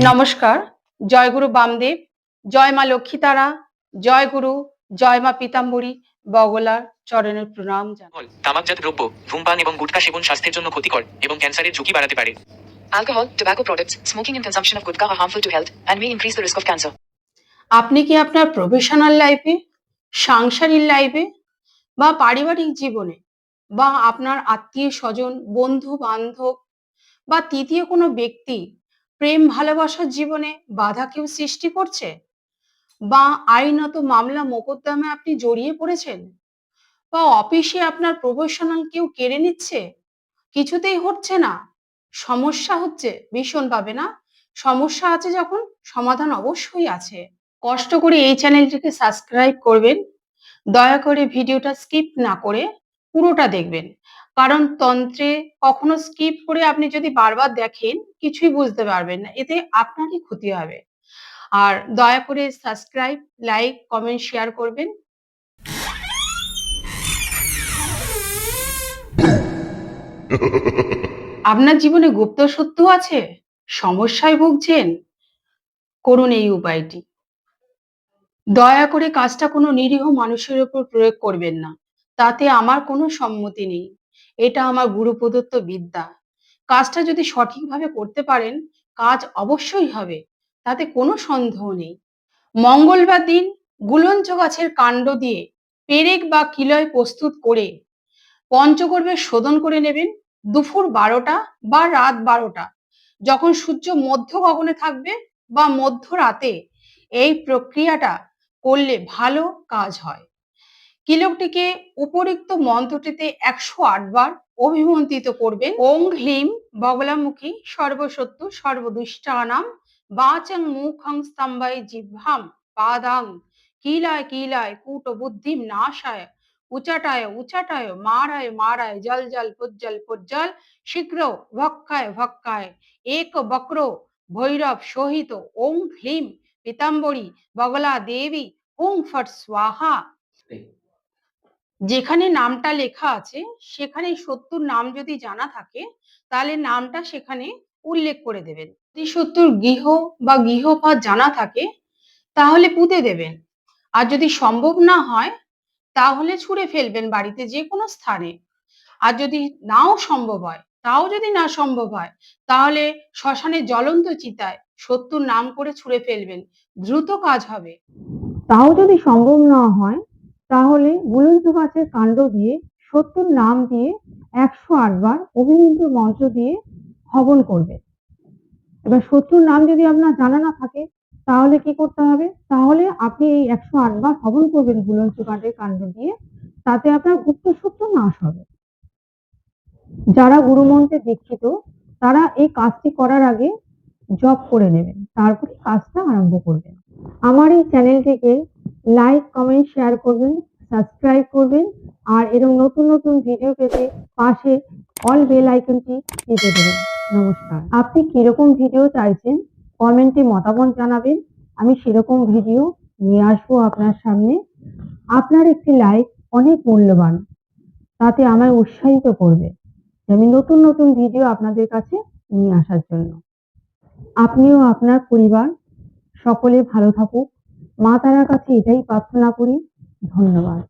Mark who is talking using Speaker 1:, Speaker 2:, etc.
Speaker 1: নমস্কার জয়গুরু বামদেব জয় মা লক্ষ্মীতারা জয় গুরু জয় মা পিতাম্বরী বগলার চরণের প্রণাম জানাই
Speaker 2: তামাকজাত দ্রব্য ধূমপান এবং গুটখা সেবন স্বাস্থ্যের জন্য ক্ষতিকর এবং ক্যান্সারের ঝুঁকি বাড়াতে পারে
Speaker 3: Alcohol, tobacco products, smoking and consumption of gutka are harmful to health and may increase the risk of cancer.
Speaker 1: আপনি কি আপনার প্রফেশনাল লাইফে সাংসারিক লাইফে বা পারিবারিক জীবনে বা আপনার আত্মীয় স্বজন, বন্ধু বান্ধব বা তৃতীয় কোনো ব্যক্তি প্রেম ভালোবাসার জীবনে বাধা কেউ সৃষ্টি করছে? বা আইনত মামলা মোকদ্দমে আপনি জড়িয়ে পড়েছেন? বা অফিসে আপনার প্রফেশনাল কেউ কেড়ে নিচ্ছে? কিছুতেই হচ্ছে না। সমস্যা হচ্ছে, ভীষণ পাবে না? সমস্যা আছে যখন সমাধান অবশ্যই আছে। কষ্ট করে এই চ্যানেলটিকে সাবস্ক্রাইব করবেন। দয়া করে ভিডিওটা স্কিপ না করে পুরোটা দেখবেন। কারণ তন্ত্রে কখনো স্কিপ করে আপনি যদি বারবার দেখেন, কিছুই বুঝতে পারবেন না। এতে আপনারই ক্ষতি হবে। আর দয়া করে সাবস্ক্রাইব লাইক কমেন্ট শেয়ার করবেন। আপনার জীবনে গুপ্ত সত্য আছে? সমস্যায় ভুগছেন? করুন এই উপায়টি। দয়া করে কাজটা কোনো নিরীহ মানুষের উপর প্রয়োগ করবেন না। তাতে আমার কোনো সম্মতি নেই। এটা আমার গুরু প্রদত্ত বিদ্যা। কাজটা যদি সঠিকভাবে করতে পারেন, কাজ অবশ্যই হবে, তাতে কোনো সন্দেহ নেই। মঙ্গলবার দিন গুলঞ্চ গাছের কাণ্ড দিয়ে পেরেক বা কিলয় প্রস্তুত করে পঞ্চগর্ভে শোধন করে নেবেন দুপুর বারোটা বা রাত বারোটা। যখন সূর্য মধ্য গগনে থাকবে বা মধ্য রাতে এই প্রক্রিয়াটা করলে ভালো কাজ হয়। কিলোকটিকে উপরিক্ত মন্ত্রটিতে একশো বার অভিমন্ত্রিত করবেন? ওং হ্লিম বগলামুখী সর্বসত্য সর্বদুষ্টানাম বাচং মুখং স্তম্ভায় জিহ্বাম পাদাং কিলায় কিলায় কূট বুদ্ধিম নাশায় উচাটায় উচাটায় মারায় মারায় জল জল পুজ্জল পুজ্জল শীঘ্র ভক্ষায় ভক্ষায় এক বক্র ভৈরব সহিত ওং হ্লিম পীতাম্বরী বগলা দেবী ওং ফট স্বাহা। যেখানে নামটা লেখা আছে, সেখানে সত্যুর নাম যদি জানা থাকে, তাহলে নামটা সেখানে উল্লেখ করে দেবেন। যদি সত্যুর গৃহ বা গৃহপদ জানা থাকে, তাহলে পুঁতে দেবেন। আর যদি সম্ভব না হয়, তাহলে ছুঁড়ে ফেলবেন বাড়িতে যে কোনো স্থানে। আর যদি নাও সম্ভব হয়, তাও যদি না সম্ভব হয়, তাহলে শ্মশানে জ্বলন্ত চিতায় সত্যুর নাম করে ছুঁড়ে ফেলবেন। দ্রুত কাজ হবে। তাও যদি সম্ভব না হয় তাহলে গুলঞ্চ গাছের কাণ্ড দিয়ে, সত্যুর নাম দিয়ে একশো আটবার অভিমন্ত্র মন্ত্র দিয়ে হবন করবে। এবার শত্রুর নাম যদি আপনার জানা না থাকে, তাহলে কি করতে হবে? তাহলে আপনি এই একশো আটবার হবন করবেন গুলঞ্চ কাঠের কাণ্ড দিয়ে, তাতে আপনার গুপ্ত সত্য নাশ হবে। যারা গুরুমন্ত্রে দীক্ষিত, তারা এই কাজটি করার আগে জব করে নেবেন, তারপরে কাজটা আরম্ভ করবেন। আমার এই চ্যানেলটিকে লাইক কমেন্ট শেয়ার করবেন সাবস্ক্রাইব করবেন, আর এরকম নতুন নতুন ভিডিও পেতে পাশে অল বেল আইকনটি টিপে দেবেন। নমস্কার। আপনি কীরকম ভিডিও চাইছেন কমেন্টে মতামত জানাবেন, আমি সেরকম ভিডিও নিয়ে আসব আপনার সামনে। আপনার একটি লাইক অনেক মূল্যবান, তাতে আমায় উৎসাহিত করবে আমি নতুন নতুন ভিডিও আপনাদের কাছে নিয়ে আসার জন্য। আপনিও আপনার পরিবার সকলে ভালো থাকুক মা তারার কাছে এটাই প্রার্থনা করি ধন্যবাদ।